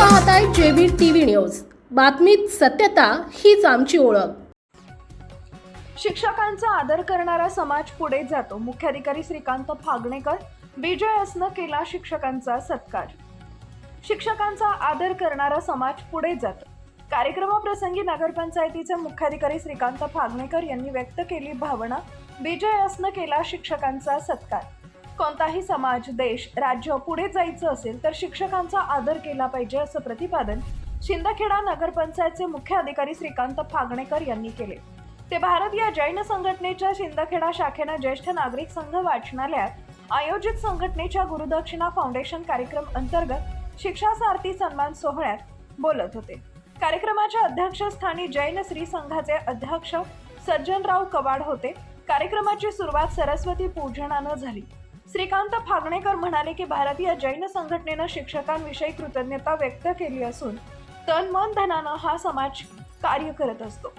पाहताय JB TV news. बातमीत सत्यता हीच आमची ओळख. शिक्षकांचा आदर करणारा समाज पुढे जातो. मुख्याधिकारी श्रीकांत फागणेकर बीजेएसनं केला शिक्षकांचा सत्कार. शिक्षकांचा आदर करणारा समाज पुढे जातो. कार्यक्रमाप्रसंगी नगरपंचायतीचे मुख्याधिकारी श्रीकांत फागणेकर यांनी व्यक्त केली भावना बीजेएसनं केला शिक्षकांचा सत्कार. कोणताही समाज देश राज्य पुढे जायचं असेल तर शिक्षकांचा आदर केला पाहिजे असं प्रतिपादन शिंदखेडा नगरपंचायतचे मुख्य अधिकारी श्रीकांत फागणेकर यांनी केले. ते भारत या जैन संघटनेच्या शिंदखेडा शाखेनं ज्येष्ठ नागरिक संघ वाचनालयात आयोजित संघटनेच्या गुरुदक्षिणा फाउंडेशन कार्यक्रम अंतर्गत शिक्षा सारथी सन्मान सोहळ्यात बोलत होते. कार्यक्रमाच्या अध्यक्षस्थानी जैन श्री संघाचे अध्यक्ष सज्जनराव कवाड होते. कार्यक्रमाची सुरुवात सरस्वती पूजनानं झाली. श्रीकांत फागणेकर म्हणाले की भारतीय जैन संघटनेनं शिक्षकांविषयी कृतज्ञता व्यक्त केली असून तन मन धनानं हा समाज कार्य करत असतो.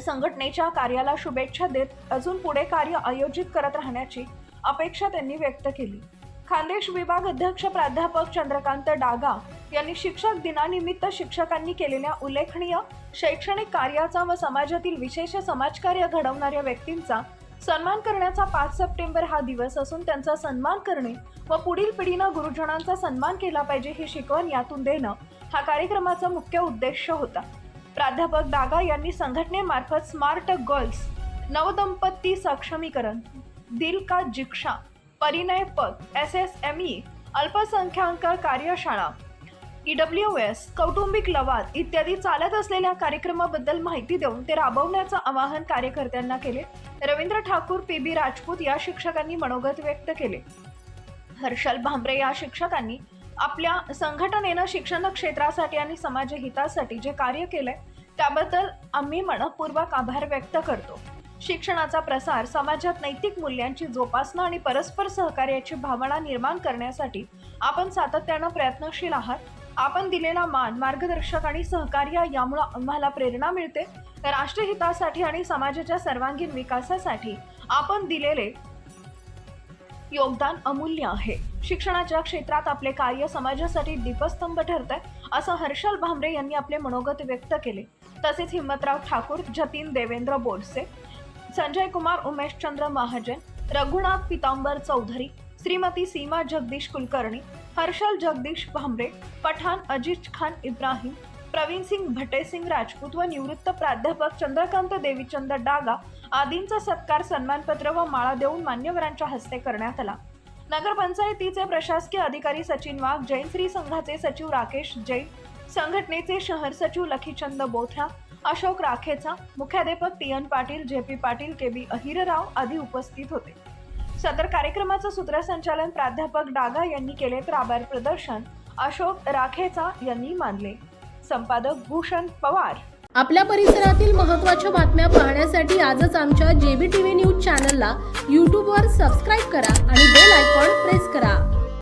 संघटनेच्या कार्याला शुभेच्छा देत अजून पुढे कार्य आयोजित करत राहण्याची अपेक्षा त्यांनी व्यक्त केली. खानदेश विभाग अध्यक्ष प्राध्यापक चंद्रकांत डागा यांनी शिक्षक दिनानिमित्त शिक्षकांनी केलेल्या उल्लेखनीय शैक्षणिक कार्याचा व समाजातील विशेष समाजकार्य घडवणाऱ्या व्यक्तींचा सन्मान करण्याचा पाच सप्टेंबर हा दिवस असून त्यांचा सन्मान करणे व पुढील पिढीनं गुरुजनांचा सन्मान केला पाहिजे ही शिकवण यातून देणं हा कार्यक्रमाचा मुख्य उद्देश होता. प्राध्यापक डागा यांनी संघटनेमार्फत स्मार्ट गर्ल्स नवदंपती सक्षमीकरण दिल का जिक्षा परिणय पद एस एस एम ई अल्पसंख्याक कार्यशाळा ईडब्ल्यू एस कौटुंबिक लवाद इत्यादी चालत असलेल्या कार्यक्रमाबद्दल माहिती देऊन ते राबवण्याचं आवाहन कार्यकर्त्यांना केले. रवींद्र ठाकूर पी बी राजपूत या शिक्षकांनी मनोगत व्यक्त केले. हर्षल भांबरे या शिक्षकांनी आपल्या संघटनेनं शिक्षण क्षेत्रासाठी आणि समाजहितासाठी जे कार्य केलंय त्याबद्दल आम्ही मनपूर्वक आभार व्यक्त करतो. शिक्षणाचा प्रसार समाजात नैतिक मूल्यांची जोपासना आणि परस्पर सहकार्याची भावना निर्माण करण्यासाठी आपण सातत्यानं प्रयत्नशील आहात. आपण दिलेला मान मार्गदर्शक आणि सहकार्य यामुळे आम्हाला प्रेरणा मिळते. राष्ट्रहितासाठी आणि समाजाच्या सर्वांगीण विकासासाठी आपण दिलेले योगदान अमूल्य आहे. शिक्षणाच्या क्षेत्रात आपले कार्य समाजासाठी दीपस्तंभ ठरत आहे असं हर्षल भांबरे यांनी आपले मनोगत व्यक्त केले. तसेच हिम्मतराव ठाकूर जतीन देवेंद्र बोरसे संजय कुमार उमेशचंद्र महाजन रघुनाथ पितांबर चौधरी श्रीमती सीमा जगदीश कुलकर्णी हर्षल जगदीश भांबरे पठाण अजिज खान इब्राहिम प्रवीण सिंग भटेसिंग राजपूत व निवृत्त प्राध्यापक चंद्रकांत देवीचंद डागा आदींचा सत्कार सन्मानपत्र व माळा देऊन मान्यवरांच्या हस्ते करण्यात आला. नगरपंचायतीचे प्रशासकीय अधिकारी सचिन वाघ जैन श्री संघाचे सचिव राकेश जैन संघटनेचे शहर सचिव लखीचंद बोथ्रा अशोक राखेचा मुख्याध्यापक T N Patil J P Patil K B Ahirrao आदी उपस्थित होते. सदर कार्यक्रमाचं सूत्रसंचालन प्राध्यापक डागा यांनी केले तर आभार प्रदर्शन. अशोक राखेचा यांनी मानले. संपादक भूषण पवार. आपल्या परिसरातील महत्त्वाच्या बातम्या पाहण्यासाठी आजच आमच्या जेबी टीव्ही न्यूज चॅनलला यूट्यूबवर सबस्क्राईब करा आणि बेल आयकॉन प्रेस करा.